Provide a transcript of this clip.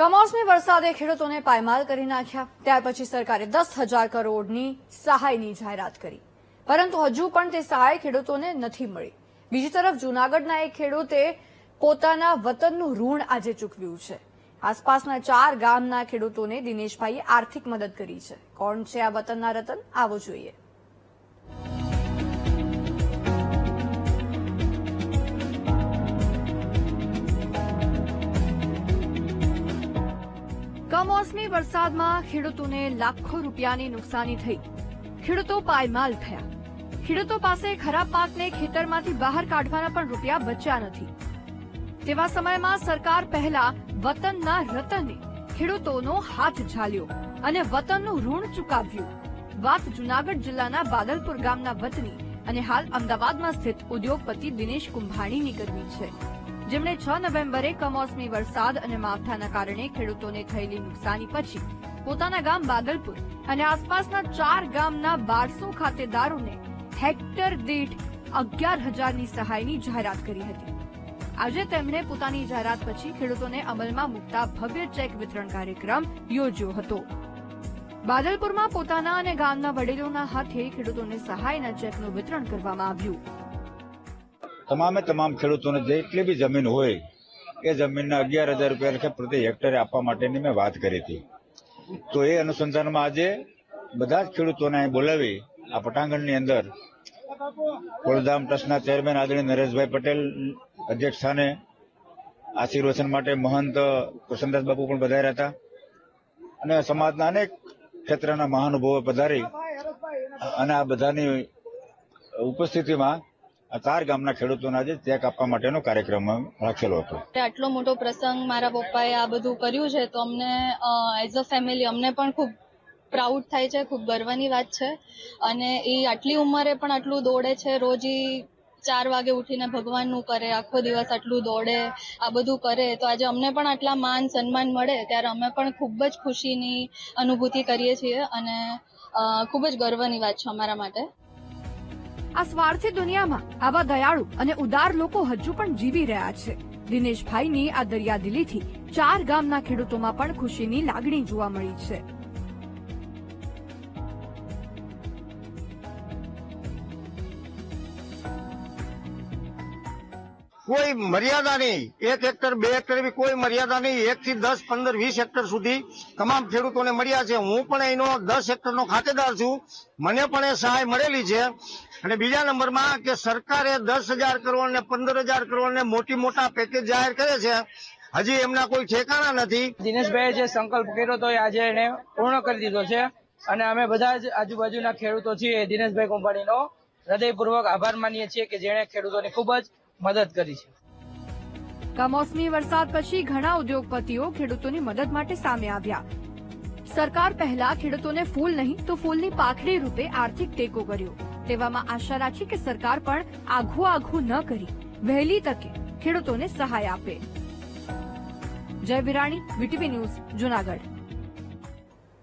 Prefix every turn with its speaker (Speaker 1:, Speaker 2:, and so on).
Speaker 1: કમોસમી વરસાદે ખેડૂતોને પાયમાલ કરી નાખ્યા. ત્યાર પછી સરકારે દસ હજાર કરોડની સહાયની જાહેરાત કરી. પરંતુ હજુ પણ તે સહાય ખેડૂતોને નથી મળી. બીજી તરફ, જૂનાગઢના એક ખેડૂતે પોતાના વતનનું ઋણ આજે ચૂકવ્યું છે. આસપાસના ચાર ગામના ખેડૂતોને દિનેશભાઈએ આર્થિક મદદ કરી છે. કોણ છે આ વતનના રતન? આવો જોઈએ. કમોસમી વરસાદમાં ખેડૂતોને લાખો રૂપિયાની નુકસાની થઈ. ખેડૂતો પાયમાલ થયા. ખેડૂતો પાસે ખરાબ પાકને ખેતરમાંથી બહાર કાઢવાના પણ રૂપિયા બચ્યા નથી. તેવા સમયમાં સરકાર પહેલા વતનના રતને ખેડૂતોનો હાથ ઝાલ્યો અને વતનનું ઋણ ચૂકાવ્યું. વાત જુનાગઢ જિલ્લાના બાદલપુર ગામના વતની અને હાલ અમદાવાદમાં સ્થિત ઉદ્યોગપતિ દિનેશ કુંભાણીની કરવી છે. જેમણે છ નવેમ્બરે કમોસમી વરસાદ અને માવઠાના કારણે ખેડૂતોને થયેલી નુકસાની પછી પોતાના ગામ બાદલપુર અને આસપાસના ચાર ગામના બારસો ખાતેદારોને હેક્ટર દીઠ અગિયાર હજારની સહાયની જાહેરાત કરી હતી. આજે તેમણે પોતાની જાહેરાત પછી ખેડૂતોને અમલમાં મૂકતા ભવ્ય ચેક વિતરણ કાર્યક્રમ યોજ્યો હતો. બાદલપુરમાં પોતાના અને ગામના વડીલોના હાથે ખેડૂતોને સહાયના ચેકનું વિતરણ કરવામાં આવ્યું.
Speaker 2: તમામે તમામ ખેડૂતોને જેટલી બી જમીન હોય, એ જમીનના અગિયાર હજાર રૂપિયા લખે પ્રતિ હેક્ટરે આપવા માટેની મેં વાત કરી હતી. તો એ અનુસંધાનમાં આજે બધા જ ખેડૂતોને અહીં બોલાવી, આ પટાંગણની અંદર કોળધામ ટ્રસ્ટના ચેરમેન આદરણીય નરેશભાઈ પટેલ અધ્યક્ષ સ્થાને આશીર્વચન માટે મહંત કૃષ્ણદાસ બાપુ પણ પધાર્યા હતા. અને સમાજના અનેક ક્ષેત્રના મહાનુભાવો પધારી. અને આ બધાની ઉપસ્થિતિમાં આ ગામના ખેડૂતોના આજે ચેક આપવા માટેનો કાર્યક્રમ રાખેલો હતો.
Speaker 3: આટલો મોટો પ્રસંગ મારા પપ્પાએ આ બધું કર્યું છે તો અમને એઝ અ ફેમિલી અમને પણ ખૂબ પ્રાઉડ થાય છે, ખૂબ ગર્વની વાત છે. અને એ આટલી ઉંમરે પણ આટલું દોડે છે, રોજ ઈ ચાર વાગે ઉઠીને ભગવાનનું કરે, આખો દિવસ આટલું દોડે, આ બધું કરે, તો આજે અમને પણ આટલા માન સન્માન મળે ત્યારે અમે પણ ખૂબ જ ખુશીની અનુભૂતિ કરીએ છીએ અને ખૂબ જ ગર્વની વાત છે અમારા માટે.
Speaker 1: આ સ્વાર્થી દુનિયામાં આવા દયાળુ અને ઉદાર લોકો હજુ પણ જીવી રહ્યા છે. દિનેશભાઈની આ દરિયાદિલીથી ચાર ગામના ખેડૂતોમાં પણ ખુશીની લાગણી જોવા મળી છે.
Speaker 4: કોઈ મર્યાદા નહીં. એક હેક્ટર, બે હેક્ટર એવી કોઈ મર્યાદા નહીં. એક થી દસ, પંદર, વીસ હેક્ટર સુધી તમામ ખેડૂતોને મળ્યા છે. હું પણ એનો દસ હેક્ટરનો ખાતેદાર છું. મને પણ એ સહાય મળેલી છે. અને બીજા નંબરમાં કે સરકારે દસ હજાર કરોડ ને પંદર હજાર કરોડ ને મોટી મોટા પેકેજ જાહેર કરે છે. હજી એમના કોઈ ઠેકાણા નથી.
Speaker 5: દિનેશભાઈએ જે સંકલ્પ કર્યો હતો એ આજે એને પૂર્ણ કરી દીધો છે. અને અમે બધા જ આજુબાજુના ખેડૂતો છીએ. દિનેશભાઈ કંપનીનો હૃદયપૂર્વક આભાર માનીએ છીએ કે જેણે ખેડૂતોની ખૂબ જ મદદ કરી છે.
Speaker 1: કમોસમી વરસાદ પછી ઘણા ઉદ્યોગપતિઓ ખેડૂતોની મદદ માટે સામે આવ્યા. સરકાર પહેલા ખેડૂતોને ફૂલ નહીં તો ફૂલની પાખડી રૂપે આર્થિક ટેકો કર્યો. તેવામાં આશા રાખી કે સરકાર પણ આઘું આઘું ન કરી, વહેલી તકે ખેડૂતોને સહાય આપે. જય વિરાણી, વીટીવી ન્યૂઝ, જુનાગઢ.